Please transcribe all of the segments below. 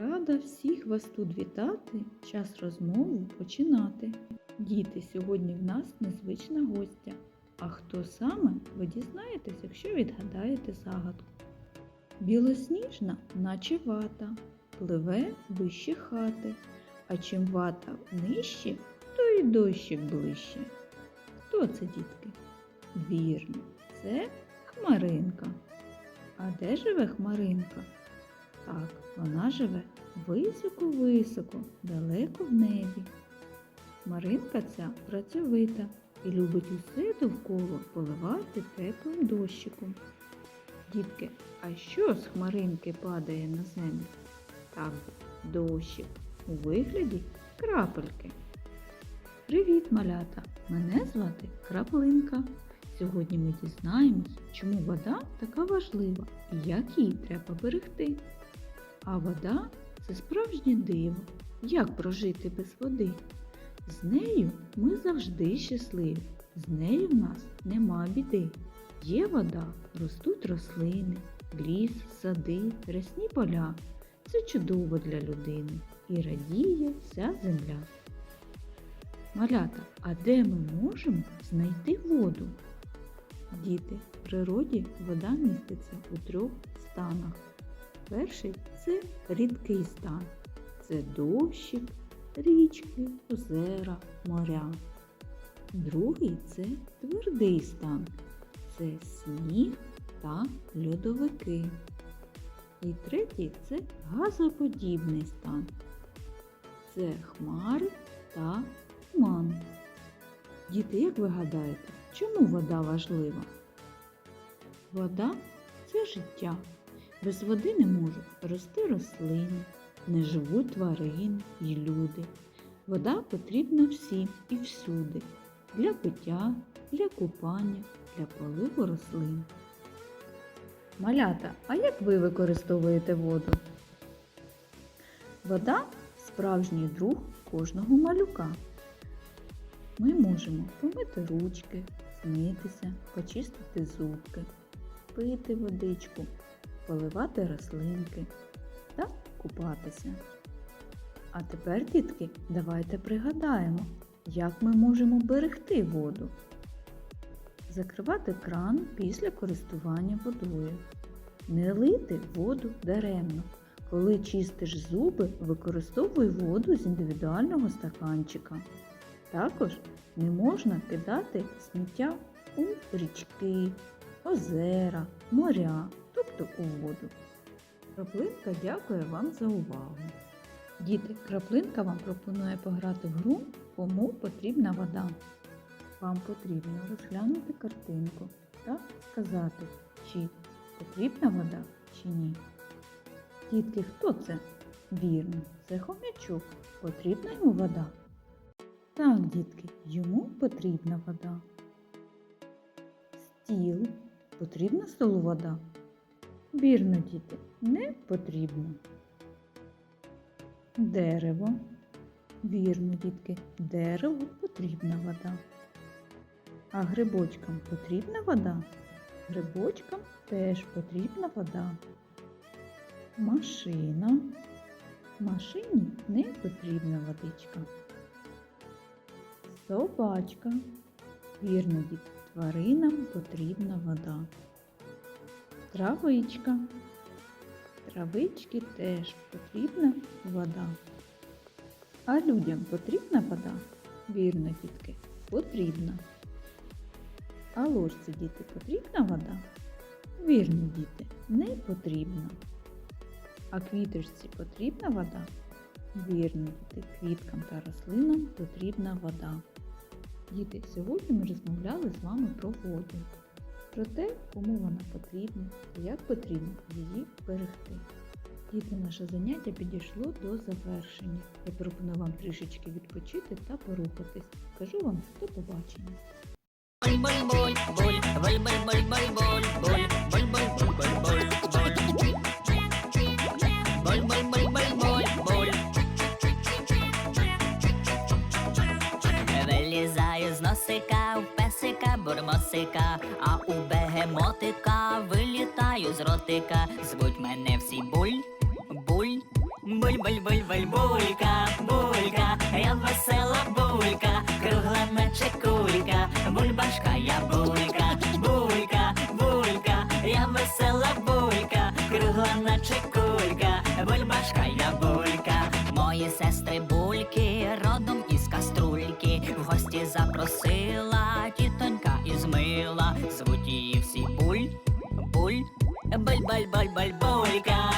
Рада всіх вас тут вітати, час розмову починати. Діти, сьогодні в нас незвична гостя. А хто саме, ви дізнаєтесь, якщо відгадаєте загадку. Білосніжна, наче вата, пливе вище хати, а чим вата нижче, то й дощик ближче. Хто це, дітки? Вірно, це хмаринка. А де живе хмаринка? Так, вона живе високо-високо, далеко в небі. Хмаринка ця працьовита і любить усе довкола поливати теплим дощиком. Дітки, а що з хмаринки падає на землю? Так, дощик у вигляді крапельки. Привіт, малята! Мене звати Краплинка. Сьогодні ми дізнаємось, чому вода така важлива і як її треба берегти. А вода це справжнє диво. Як прожити без води? З нею ми завжди щасливі. З нею в нас нема біди. Є вода, ростуть рослини, ліс, сади, рясні поля. Це чудово для людини і радіє вся земля. Малята, а де ми можемо знайти воду? Діти, в природі вода міститься у трьох станах. Перший це рідкий стан. Це дощик, річки, озера, моря. Другий це твердий стан. Це сніг та льодовики. І третій це газоподібний стан. Це хмари та туман. Діти, як ви гадаєте, чому вода важлива? Вода це життя. Без води не можуть рости рослини, не живуть тварини і люди. Вода потрібна всім і всюди для пиття, для купання, для поливу рослин. Малята, а як ви використовуєте воду? Вода справжній друг кожного малюка. Ми можемо помити ручки, змитися, почистити зубки, пити водичку, поливати рослинки та купатися. А тепер, дітки, давайте пригадаємо, як ми можемо берегти воду. Закривати кран після користування водою. Не лити воду даремно. Коли чистиш зуби, використовуй воду з індивідуального стаканчика. Також не можна кидати сміття у річки, озера, моря, у воду. Краплинка дякує вам за увагу. Діти, краплинка вам пропонує пограти в гру, кому потрібна вода. Вам потрібно розглянути картинку та сказати, чи потрібна вода чи ні. Дітки, хто це? Вірно, це хомячок. Потрібна йому вода? Так, дітки, йому потрібна вода. Стіл. Потрібна столу вода? Вірно, діти, не потрібно. Дерево. Вірно, дітки, дереву потрібна вода. А грибочкам потрібна вода? Грибочкам теж потрібна вода. Машина. Машині не потрібна водичка. Собачка. Вірно, діти, тваринам потрібна вода. Травичка. Травички теж потрібна вода. А людям потрібна вода? Вірно, дітки, потрібна. А ложці діти потрібна вода? Вірно, діти, не потрібна. А квіточці потрібна вода? Вірно, діти, квіткам та рослинам потрібна вода. Діти, сьогодні ми розмовляли з вами про воду, про те, кому вона потрібна і як потрібно її берегти. Діти, наше заняття підійшло до завершення. Я пропоную вам трішечки відпочити та порухатись. Кажу вам до побачення. Вилізаю з носика в песика бурмосика а у бегемотика вилітаю з ротика. Звуть мене всі буль, буль, Буль, буль, буль, буль, булька, булька, я весела булька, кругла наче кулька, бульбашка я булька, буль, булька, булька,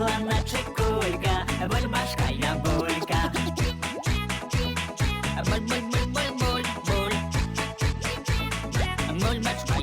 кругла наче кулька, бульбашка я булька. Буль, буль, буль, буль, буль, буль. Бульбашка